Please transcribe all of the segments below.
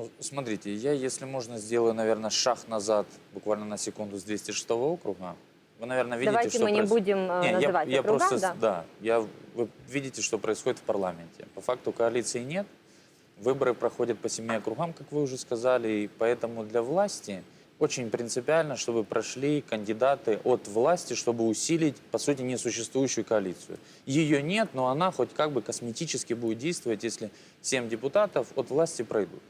Ну, смотрите, я, если можно, сделаю, наверное, шаг назад, буквально на секунду, с 206 округа. Вы, наверное, видите, Давайте что мы не проис- будем э, Не, я, называть я округа, просто, да. да, я, вы видите, что происходит в парламенте. По факту коалиции нет, выборы проходят по семи округам, как вы уже сказали, и поэтому для власти очень принципиально, чтобы прошли кандидаты от власти, чтобы усилить, по сути, несуществующую коалицию. Ее нет, но она хоть как бы косметически будет действовать, если семь депутатов от власти пройдут.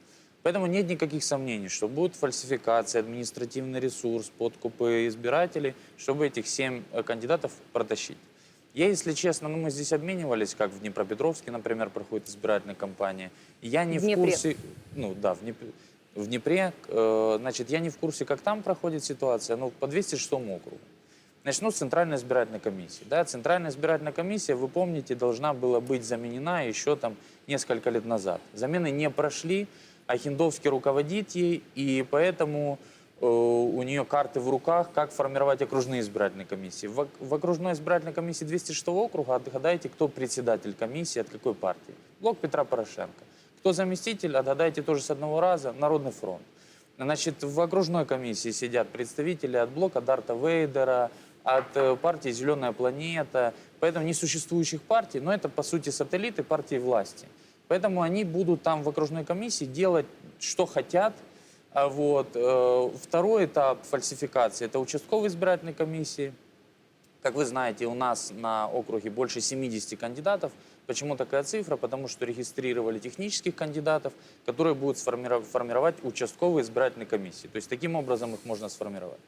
Поэтому нет никаких сомнений, что будут фальсификации, административный ресурс, подкупы избирателей, чтобы этих семь э, кандидатов протащить. Я, если честно, ну мы здесь обменивались, как в Днепропетровске, например, проходит избирательная кампания. Я не В в, Днепре. курсе, ну да, в, Днеп- в Днепре, э, значит, я не в курсе, как там проходит ситуация, но по 206 округу. Начну с Центральной избирательной комиссии. Да, Центральная избирательная комиссия, вы помните, должна была быть заменена еще там несколько лет назад. Замены не прошли, а Хиндовский руководит ей, и поэтому э, у нее карты в руках, как формировать окружные избирательные комиссии. В, в окружной избирательной комиссии 206 округа отгадайте, кто председатель комиссии, от какой партии. Блок Петра Порошенко. Кто заместитель, отгадайте тоже с одного раза, Народный фронт. Значит, в окружной комиссии сидят представители от блока Дарта Вейдера, от э, партии «Зеленая планета», поэтому несуществующих партий, но это, по сути, сателлиты партии власти. Поэтому они будут там в окружной комиссии делать, что хотят. А Вот. э, Второй этап фальсификации – это участковые избирательные комиссии. Как вы знаете, у нас на округе больше 70 кандидатов. Почему такая цифра? Потому что регистрировали технических кандидатов, которые будут формировать участковые избирательные комиссии. То есть таким образом их можно сформировать.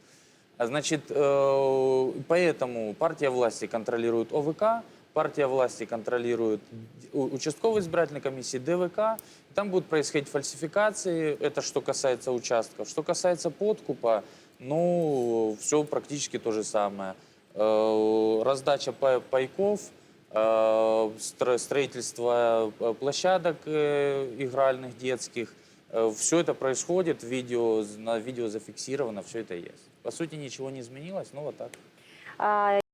Значит, э, поэтому партия власти контролирует ОВК, партия власти контролирует участковые избирательные комиссии, ДВК. Там будут происходить фальсификации, это что касается участков. Что касается подкупа, ну, все практически то же самое. Раздача пай- пайков, стро- строительство площадок игральных детских, все это происходит, видео, на видео зафиксировано, все это есть. По сути, ничего не изменилось, но вот так. А,